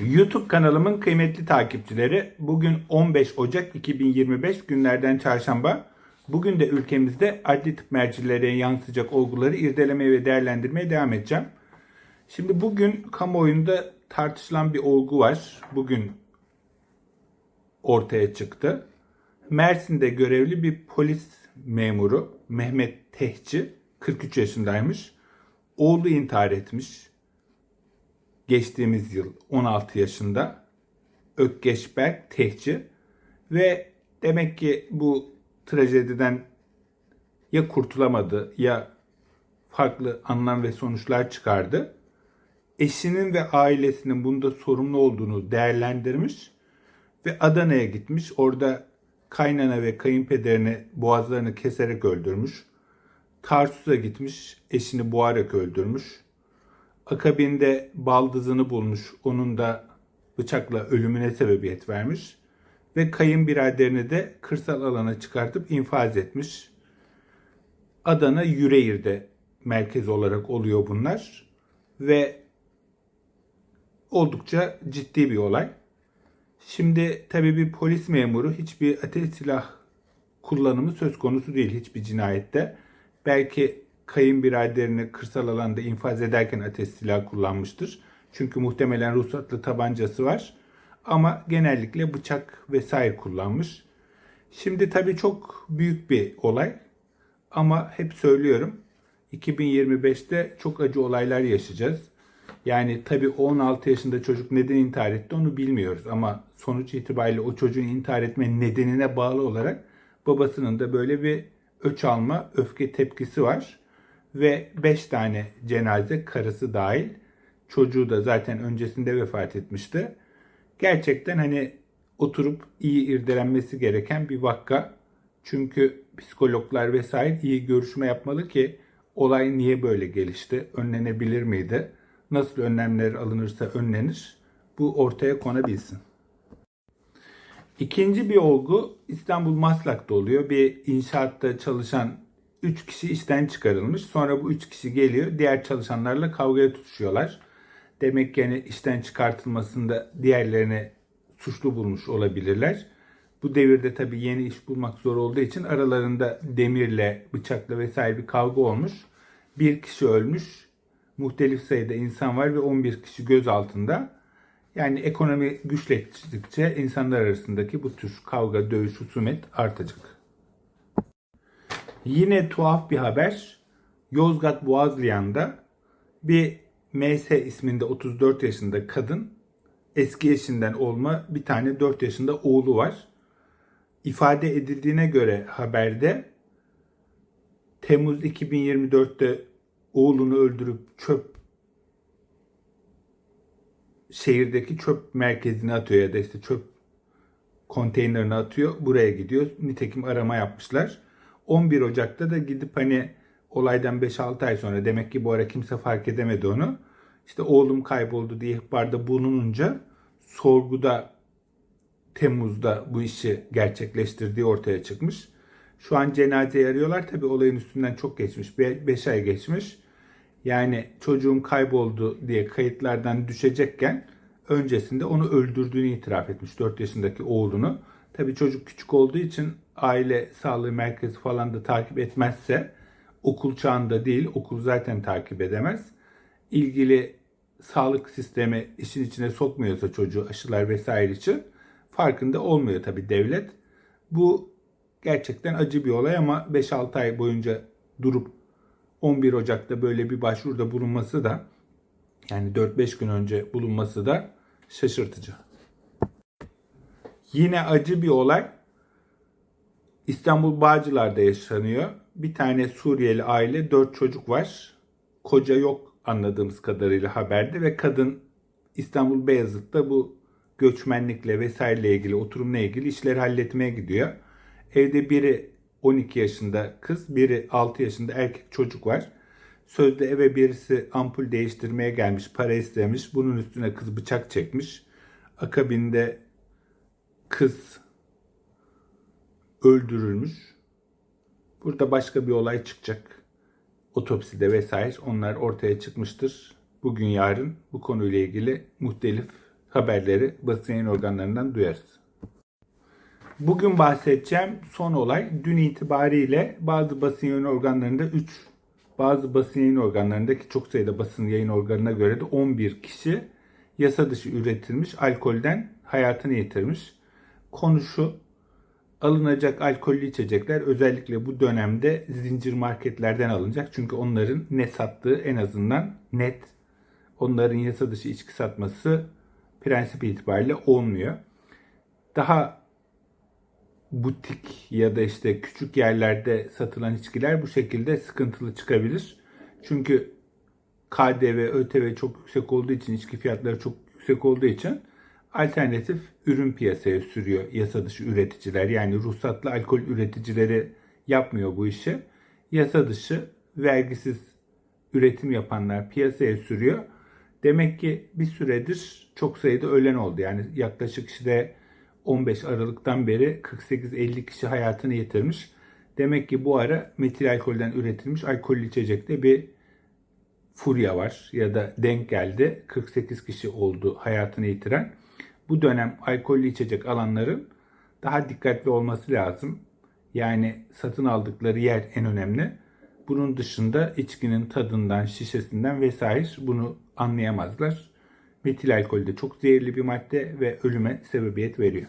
YouTube kanalımın kıymetli takipçileri bugün 15 Ocak 2025 günlerden çarşamba. Bugün de ülkemizde adli tıp mercilerine yansıyacak olguları irdelemeye ve değerlendirmeye devam edeceğim. Şimdi bugün kamuoyunda tartışılan bir olgu var. Bugün ortaya çıktı. Mersin'de görevli bir polis memuru Mehmet Tehci 43 yaşındaymış. Oğlu intihar etmiş geçtiğimiz yıl 16 yaşında Ökkeşberk Tehci ve demek ki bu trajediden ya kurtulamadı ya farklı anlam ve sonuçlar çıkardı. Eşinin ve ailesinin bunda sorumlu olduğunu değerlendirmiş ve Adana'ya gitmiş. Orada kaynana ve kayınpederini boğazlarını keserek öldürmüş. Tarsus'a gitmiş, eşini boğarak öldürmüş. Akabinde baldızını bulmuş. Onun da bıçakla ölümüne sebebiyet vermiş. Ve kayınbiraderini de kırsal alana çıkartıp infaz etmiş. Adana Yüreğir'de merkez olarak oluyor bunlar. Ve oldukça ciddi bir olay. Şimdi tabii bir polis memuru hiçbir ateş silah kullanımı söz konusu değil hiçbir cinayette. Belki kayınbiraderini kırsal alanda infaz ederken ateş silahı kullanmıştır. Çünkü muhtemelen ruhsatlı tabancası var. Ama genellikle bıçak vesaire kullanmış. Şimdi tabii çok büyük bir olay. Ama hep söylüyorum 2025'te çok acı olaylar yaşayacağız. Yani tabii 16 yaşında çocuk neden intihar etti onu bilmiyoruz. Ama sonuç itibariyle o çocuğun intihar etme nedenine bağlı olarak babasının da böyle bir öç alma, öfke tepkisi var. Ve 5 tane cenaze karısı dahil. Çocuğu da zaten öncesinde vefat etmişti. Gerçekten hani oturup iyi irdelenmesi gereken bir vakka. Çünkü psikologlar vesaire iyi görüşme yapmalı ki olay niye böyle gelişti? Önlenebilir miydi? Nasıl önlemler alınırsa önlenir? Bu ortaya konabilsin. İkinci bir olgu İstanbul Maslak'ta oluyor. Bir inşaatta çalışan 3 kişi işten çıkarılmış. Sonra bu 3 kişi geliyor. Diğer çalışanlarla kavgaya tutuşuyorlar. Demek ki yani işten çıkartılmasında diğerlerini suçlu bulmuş olabilirler. Bu devirde tabii yeni iş bulmak zor olduğu için aralarında demirle, bıçakla vesaire bir kavga olmuş. Bir kişi ölmüş. Muhtelif sayıda insan var ve 11 kişi gözaltında. Yani ekonomi güçleştikçe insanlar arasındaki bu tür kavga, dövüş, husumet artacak. Yine tuhaf bir haber. Yozgat Boğazlayan'da bir MS isminde 34 yaşında kadın eski eşinden olma bir tane 4 yaşında oğlu var. İfade edildiğine göre haberde Temmuz 2024'te oğlunu öldürüp çöp şehirdeki çöp merkezine atıyor ya da işte çöp konteynerine atıyor. Buraya gidiyor. Nitekim arama yapmışlar. 11 Ocak'ta da gidip hani olaydan 5-6 ay sonra demek ki bu ara kimse fark edemedi onu. İşte oğlum kayboldu diye ihbarda bulununca sorguda Temmuz'da bu işi gerçekleştirdiği ortaya çıkmış. Şu an cenazeyi arıyorlar. Tabi olayın üstünden çok geçmiş. 5 ay geçmiş. Yani çocuğum kayboldu diye kayıtlardan düşecekken öncesinde onu öldürdüğünü itiraf etmiş 4 yaşındaki oğlunu. Tabi çocuk küçük olduğu için aile sağlığı merkezi falan da takip etmezse okul çağında değil, okul zaten takip edemez. İlgili sağlık sistemi işin içine sokmuyorsa çocuğu aşılar vesaire için farkında olmuyor tabi devlet. Bu gerçekten acı bir olay ama 5-6 ay boyunca durup 11 Ocak'ta böyle bir başvuruda bulunması da yani 4-5 gün önce bulunması da şaşırtıcı. Yine acı bir olay İstanbul Bağcılar'da yaşanıyor. Bir tane Suriyeli aile, 4 çocuk var. Koca yok anladığımız kadarıyla haberde ve kadın İstanbul Beyazıt'ta bu göçmenlikle vesaireyle ilgili, oturumla ilgili işleri halletmeye gidiyor. Evde biri 12 yaşında kız, biri 6 yaşında erkek çocuk var. Sözde eve birisi ampul değiştirmeye gelmiş, para istemiş. Bunun üstüne kız bıçak çekmiş. Akabinde kız öldürülmüş. Burada başka bir olay çıkacak. Otopside vesaire onlar ortaya çıkmıştır. Bugün yarın bu konuyla ilgili muhtelif haberleri basın yayın organlarından duyarız. Bugün bahsedeceğim son olay dün itibariyle bazı basın yayın organlarında 3, bazı basın yayın organlarındaki çok sayıda basın yayın organına göre de 11 kişi yasa dışı üretilmiş alkolden hayatını yitirmiş. Konu şu, alınacak alkollü içecekler özellikle bu dönemde zincir marketlerden alınacak. Çünkü onların ne sattığı en azından net. Onların yasa dışı içki satması prensip itibariyle olmuyor. Daha butik ya da işte küçük yerlerde satılan içkiler bu şekilde sıkıntılı çıkabilir. Çünkü KDV, ÖTV çok yüksek olduğu için, içki fiyatları çok yüksek olduğu için alternatif ürün piyasaya sürüyor yasa dışı üreticiler. Yani ruhsatlı alkol üreticileri yapmıyor bu işi. Yasa dışı vergisiz üretim yapanlar piyasaya sürüyor. Demek ki bir süredir çok sayıda ölen oldu. Yani yaklaşık işte 15 Aralık'tan beri 48-50 kişi hayatını yitirmiş. Demek ki bu ara metil alkolden üretilmiş alkollü içecekte bir furya var ya da denk geldi. 48 kişi oldu hayatını yitiren. Bu dönem alkollü içecek alanların daha dikkatli olması lazım. Yani satın aldıkları yer en önemli. Bunun dışında içkinin tadından, şişesinden vesaire bunu anlayamazlar. Metil alkol de çok zehirli bir madde ve ölüme sebebiyet veriyor.